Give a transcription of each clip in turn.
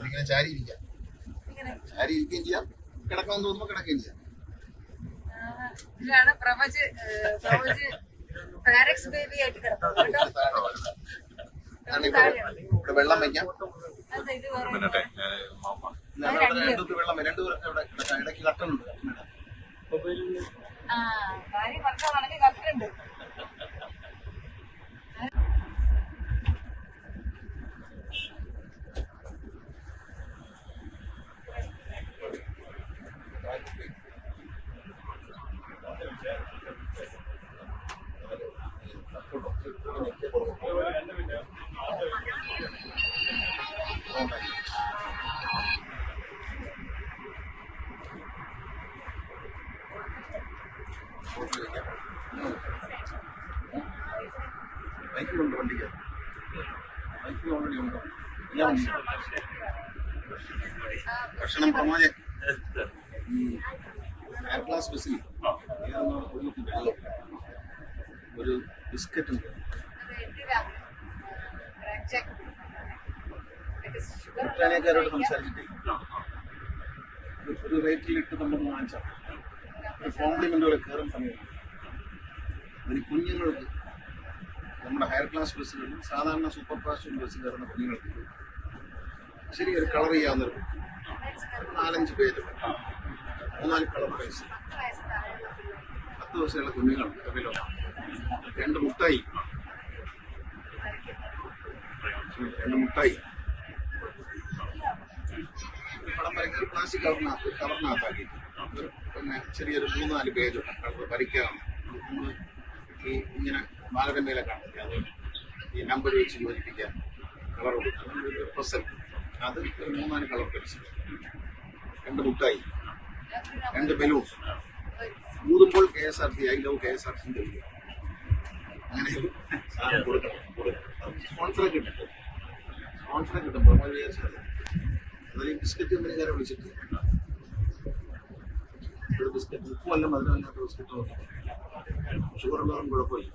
ഇങ്ങനെ ചാരി ഇരിക്കാം. ഇങ്ങനെ. ചാരി ഇരിക്കുകയും ചെയ്യാം. കിടക്കാമെന്ന് തോന്നുമ്പോൾ കിടക്കുകയും ചെയ്യാം. ആ, ഇതിലാണ് പ്രവച് ഏഹ്, പ്രവച് പാരക്സ് ബേബി ആയിട്ട് കിടക്കുന്നത് ഇവിടെ ഇവിടെ വെള്ളം വയ്ക്കാം. അതെ ഇത് വേറെ മിനിറ്റെ. മാമ. ഇതാണ് രണ്ടു വെള്ളം രണ്ടു ഇടയ്ക്ക് കട്ടുണ്ട് ആ കാര്യം പറഞ്ഞാണെങ്കിൽ കറക്റ്റുണ്ട് ബൈക്കിലുണ്ട് വണ്ടിക്ക്. ബൈക്കിൽ ഓൾറെഡി ഉണ്ട് എല്ലാം ഭക്ഷണം പ്രമാജ എയർ ക്ലാസ് ബസ്സിൽ ഒരു വെള്ളം ഒരു ബിസ്ക്കറ്റ് ഉണ്ട്. ബ്രിട്ടാനിയക്കാരോട് സംസാരിച്ചിട്ടേ. ഒരു- റേറ്റിലിട്ട് നമ്മൾ വാങ്ങിച്ചാൽ ഒരു കോംപ്ലിമെന്റ് പോലെ കയറുന്ന സമയം അതിന് കുഞ്ഞുങ്ങൾക്ക് ക്ലാസ് ബസ്സുകളിലും സാധാരണ സൂപ്പർ ഫാസ്റ്റ് ബസ്സിൽ കയറുന്ന കുഞ്ഞുങ്ങൾക്ക് ശരി ഒരു കളർ ചെയ്യാവുന്നൊരു നാലഞ്ച് പേര്. മൂന്നാൽ കളർ പൈസ പത്ത് ദിവസമുള്ള കുഞ്ഞുങ്ങൾക്ക് അവയിലോ രണ്ട് മുട്ടായി. രണ്ട് മുട്ടായി. പടം വരയ്ക്കുന്ന പ്ലാസ്റ്റിക് കവറിനകത്ത് കവറിനകത്താക്കി പിന്നെ ചെറിയൊരു മൂന്നാൽ പേജ് കളർ വരയ്ക്കാം നമ്മൾ ഈ ഇങ്ങനെ ബാലരമയിലെ കാണില്ല അത് ഈ നമ്പർ വെച്ച് യോജിപ്പിക്കാൻ കളർ കൊടുക്കും പ്രസന്റ് അത് ഒരു മൂന്നാൽ കളർ പെൻസിൽ രണ്ട് മുട്ടായി. രണ്ട് balloon ഊതുമ്പോൾ K S R T I love K S R T അങ്ങനെ. സാധനം കൊടുക്കണം. കൊടുക്കണം. സ്പോൺസറെ കിട്ടും. സ്പോൺസറെ കിട്ടും. പ്രൊമോട്ട് വിചാരിച്ചത് അതിൽ ബിസ്ക്കറ്റ് കമ്പനിക്കാരെ വിളിച്ചിട്ട്. ബിസ്ക്കറ്റ് ഉപ്പുമല്ല മധുരമില്ലാത്ത ബിസ്ക്കറ്റ് ഷുഗർ ഉള്ളതും കുഴപ്പമില്ല.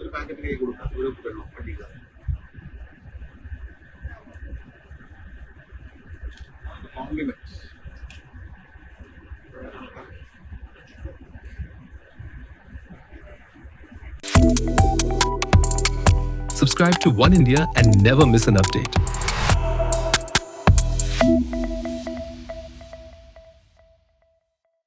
ഒരു പാക്കറ്റ് കൈ കൊടുക്കാം ഒരു കുപ്പി വെള്ളം പഠിക്കുക compliment Subscribe to One India and never miss an update.